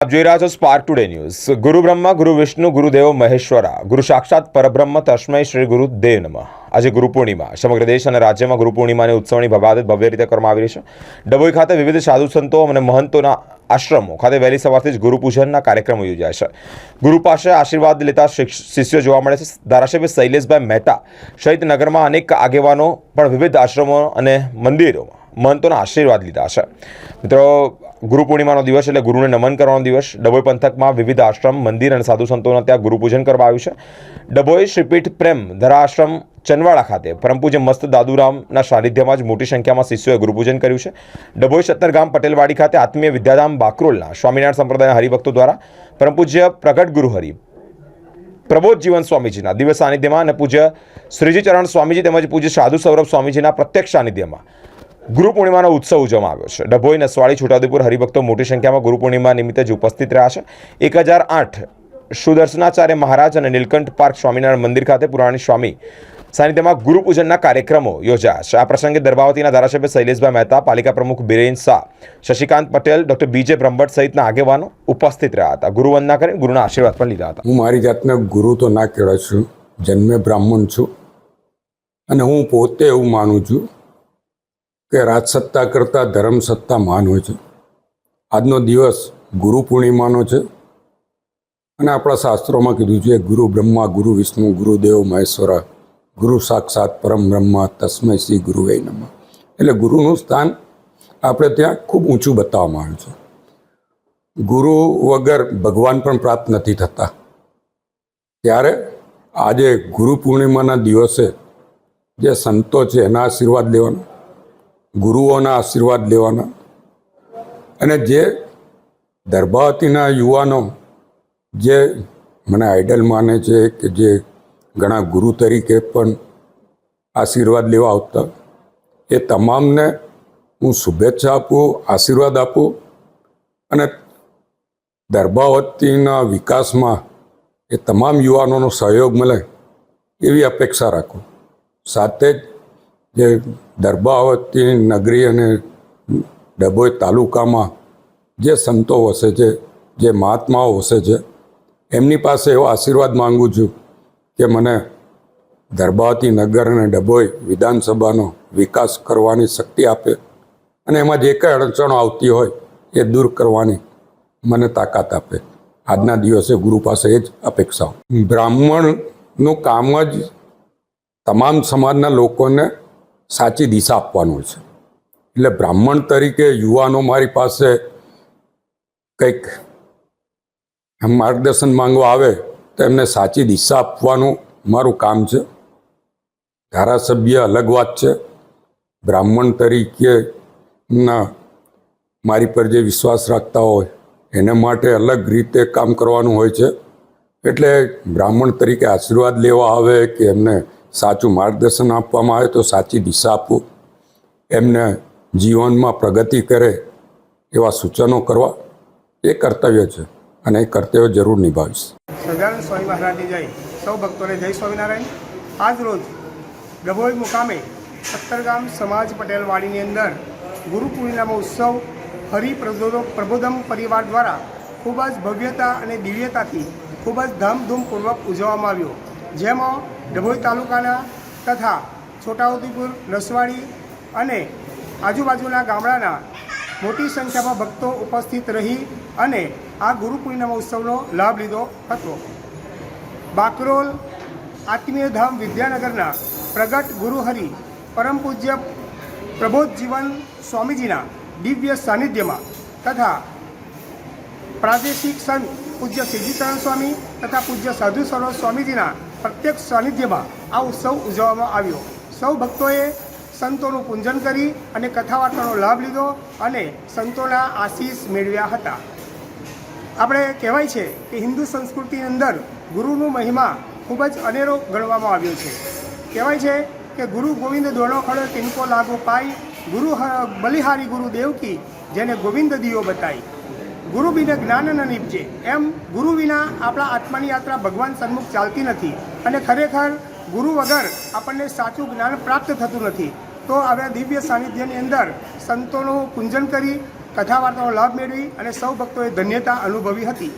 આપ જોઈ રહ્યા છો સ્પાર્ક ટુડે ન્યૂઝ ગુરુ બ્રહ્મા, ગુરુ વિષ્ણુ ગુરુદેવ મહેશ્વરા, ગુરુ સાક્ષાત પરબ્રહ્મ તસ્મય શ્રી ગુરુ દેવ નમઃ. આજે ગુરુ પૂર્ણિમા, સમગ્ર દેશ અને રાજ્યમાં ગુરુ પૂર્ણિમાની ઉત્સવની ભવાદત ભવ્ય રીતે કરવામાં આવી રહી છે. ડભોઈ ખાતે વિવિધ સાધુ સંતો અને મહંતોના આશ્રમો ખાતે વહેલી સવારથી જ ગુરુપૂજનના કાર્યક્રમો યોજાય છે. ગુરુ પાસે આશીર્વાદ લેતા શિષ્યો જોવા મળે છે. ધારાસભ્ય શૈલેષભાઈ મહેતા સહિત નગરમાં અનેક આગેવાનો પણ વિવિધ આશ્રમો અને મંદિરોમાં મહંતોના આશીર્વાદ લીધા છે. મિત્રો, ગુરુ પૂર્ણિમાનો દિવસ એટલે ગુરુને નમન કરવાનો દિવસ. ડભોઈ પંથકમાં વિવિધ આશ્રમ, મંદિર અને સાધુ સંતોના ત્યાં ગુરુ પૂજન કરવામાં આવ્યું છે. ડભોઈ શ્રીપીઠ પ્રેમ ધરા આશ્રમ ચનવાડા ખાતે પરમપૂજ્ય મસ્ત દાદુરામના સાનિધ્યમાં જ મોટી સંખ્યામાં શિષ્યોએ ગુરુપૂજન કર્યું છે. ડભોઈ સત્તરગામ પટેલવાડી ખાતે આત્મીય વિદ્યાધામ બાકરોલના સ્વામિનારાયણ સંપ્રદાયના હરિભક્તો દ્વારા પરમ પૂજ્ય પ્રગટ ગુરુહરિ પ્રબોધ જીવન સ્વામીજીના દિવ્ય સાનિધ્યમાં અને પૂજ્ય શ્રીજી ચરણ સ્વામીજી તેમજ પૂજ્ય સાધુ સૌરભ સ્વામીજીના પ્રત્યક્ષ સાનિધ્યમાં ગુરુ પૂર્ણિમાનો ઉત્સવ ઉજવવામાં આવ્યો છે. ડભોઈ, નસવાડી, છોટાઉદેપુર, હરિભક્તો મોટી સંખ્યામાં ગુરુ પૂર્ણિમા નિમિત્તે જ ઉપસ્થિત રહ્યા છે. એક હજાર આઠ સુદર્શનાચાર્ય મહારાજ અને નીલકંઠ પાર્ક સ્વામિનારાયણ મંદિર ખાતે પુરાણી સ્વામી સાનિધ્યમાં ગુરુપૂજનના કાર્યક્રમો યોજાયા છે. આ પ્રસંગે દરબાવતીના ધારાસભ્ય શૈલેષભાઈ મહેતા, પાલિકા પ્રમુખ બિરેન શાહ, શશિકાંત પટેલ, ડોક્ટર બીજે બ્રહ્મભટ્ટ સહિતના આગેવાનો ઉપસ્થિત રહ્યા હતા. ગુરુવંદના કરીને ગુરુના આશીર્વાદ પણ લીધા હતા. હું મારી જાતને ગુરુ તો ના કહેવાય છું. જન્મે બ્રાહ્મણ છું. અને હું પોતે એવું માનું છું કે રાજસત્તા કરતાં ધર્મસત્તા મહાન હોય છે. આજનો દિવસ ગુરુ પૂર્ણિમાનો છે. અને આપણા શાસ્ત્રોમાં કીધું છે, ગુરુ બ્રહ્મા, ગુરુ વિષ્ણુ ગુરુદેવ મહેશ્વરા, ગુરુ સાક્ષાત પરમ બ્રહ્મા તસ્મય શ્રી ગુરુ નમઃ. એટલે ગુરુનું સ્થાન આપણે ત્યાં ખૂબ ઊંચું બતાવવામાં આવ્યું છે. ગુરુ વગર ભગવાન પણ પ્રાપ્ત નથી થતા. ત્યારે આજે ગુરુ પૂર્ણિમાના દિવસે જે સંતો છે, એના આશીર્વાદ લેવાના. ગુરુઓના આશીર્વાદ લેવાના. અને જે દર્ભાવતીના યુવાનો જે મને આઈડલ માને છે કે જે ઘણા ગુરુ તરીકે પણ આશીર્વાદ લેવા આવતા, એ તમામને હું શુભેચ્છા આપું, આશીર્વાદ આપું અને દર્ભાવતીના વિકાસમાં એ તમામ યુવાનોનો સહયોગ મળે એવી અપેક્ષા રાખું. સાથે જ જે દરબાવતી નગરી અને ડભોઈ તાલુકામાં જે સંતો વસે છે, જે મહાત્માઓ વસે છે, એમની પાસે એવો આશીર્વાદ માગું છું કે મને દરબાવતી નગર અને ડભોઈ વિધાનસભાનો વિકાસ કરવાની શક્તિ આપે અને એમાં જે કંઈ અડચણો આવતી હોય એ દૂર કરવાની મને તાકાત આપે. આજના દિવસે ગુરુ પાસે એ જ અપેક્ષાઓ. બ્રાહ્મણનું કામ જ તમામ સમાજના લોકોને સાચી દિશા આપવાનું છે. એટલે બ્રાહ્મણ તરીકે યુવાનો મારી પાસે કંઈક માર્ગદર્શન માંગવા આવે તો એમને સાચી દિશા આપવાનું મારું કામ છે. ધારાસભ્ય અલગ વાત છે. બ્રાહ્મણ તરીકે ના મારી પર જે વિશ્વાસ રાખતા હોય એને માટે અલગ રીતે કામ કરવાનું હોય છે. એટલે બ્રાહ્મણ તરીકે આશીર્વાદ લેવા આવે કે એમને સાચું માર્ગદર્શન આપવામાં આવે તો સાચી દિશા આપવું. એમને જીવનમાં પ્રગતિ કરે એવા સૂચનો કરવા એ કર્તવ્ય છે અને એ કર્તવ્ય જરૂર નિભાવીશ. સજાનંદ સ્વામી મહારાજની જય. સૌ ભક્તોને જય સ્વામિનારાયણ. આજ રોજ ડભોઈ મુકામે સત્તરગામ સમાજ પટેલવાડીની અંદર ગુરુ પૂર્ણિમાનો ઉત્સવ હરિ પ્રબોધો પ્રબોધમ પરિવાર દ્વારા ખૂબ જ ભવ્યતા અને દિવ્યતાથી ખૂબ જ ધામધૂમપૂર્વક ઉજવવામાં આવ્યો. જેમાં ડભોઈ તાલુકાના તથા છોટાઉદેપુર, નસવાડી અને આજુબાજુના ગામડાના મોટી સંખ્યામાં ભક્તો ઉપસ્થિત રહી અને આ ગુરુ પૂર્ણિમા ઉત્સવનો લાભ લીધો હતો. બાકરોલ આત્મીય વિદ્યાનગરના પ્રગટ ગુરુહરિ પરમ પૂજ્ય પ્રબોધ જીવન સ્વામીજીના દિવ્ય સાનિધ્યમાં તથા પ્રાદેશિક સંત પૂજ્ય સિદ્ધિચરણ સ્વામી તથા પૂજ્ય સાધુ સરોજ સ્વામીજીના પ્રત્યક્ષ સાનિધ્યમાં આ ઉત્સવ ઉજવવામાં આવ્યો. સૌ ભક્તોએ સંતોનું પૂજન કરી અને કથા વાર્તાનો લાભ લીધો અને સંતોના આશીષ મેળવ્યા હતા. આપણે કહેવાય છે કે હિન્દુ સંસ્કૃતિની અંદર ગુરુનું મહિમા ખૂબ જ અનેરો ગણવામાં આવ્યો છે. કહેવાય છે કે ગુરુ ગોવિંદ દોડો ખડો તિનકો લાગુ પાઈ, ગુરુ બલિહારી ગુરુ દેવકી જેને ગોવિંદ દિયો બતાઈ. ગુરુ બિને જ્ઞાન ન નીપજે. એમ ગુરુ વિના આપણા આત્માની યાત્રા ભગવાન સન્મુખ ચાલતી નથી અને ખરેખર ગુરુ વગર આપણને સાચું જ્ઞાન પ્રાપ્ત થતું નથી. તો હવે દિવ્ય સાનિધ્યની અંદર સંતોનું પૂંજન કરી કથા વાર્તાનો લાભ મેળવી અને સૌ ભક્તોએ ધન્યતા અનુભવી હતી.